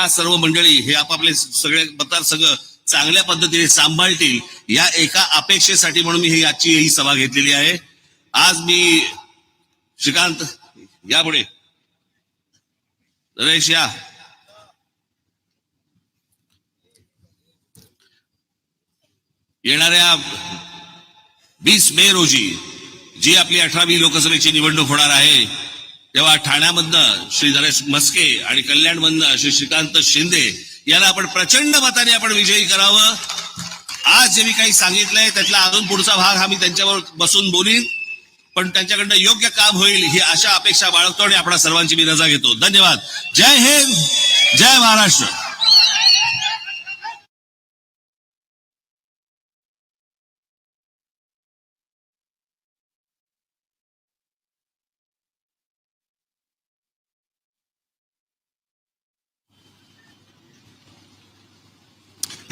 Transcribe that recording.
ह्या सर्व मंडळी हे आपापले सगळे मतदारसंघ चांगल्या पद्धतीने सांभाळतील या एका अपेक्षेसाठी म्हणून मी ही आजची ही सभा घेतलेली आहे. आज मी श्रीकांत या पुढे या. येणाऱ्या वीस मे रोजी जी आपली अठरावी लोकसभेची निवडणूक होणार आहे तेव्हा ठाण्यामधनं श्री नरेश मस्के आणि कल्याणमधनं श्री श्रीकांत शिंदे यांना आपण प्रचंड मताने आपण विजयी करावं. आज जे मी काही सांगितलंय त्यातला अजून पुढचा भाग हा मी त्यांच्यावर बसून बोलीन. पण त्यांच्याकडनं योग्य काम होईल ही अशा अपेक्षा बाळगतो आणि आपल्या सर्वांची मी रजा घेतो. धन्यवाद. जय हिंद. जय महाराष्ट्र.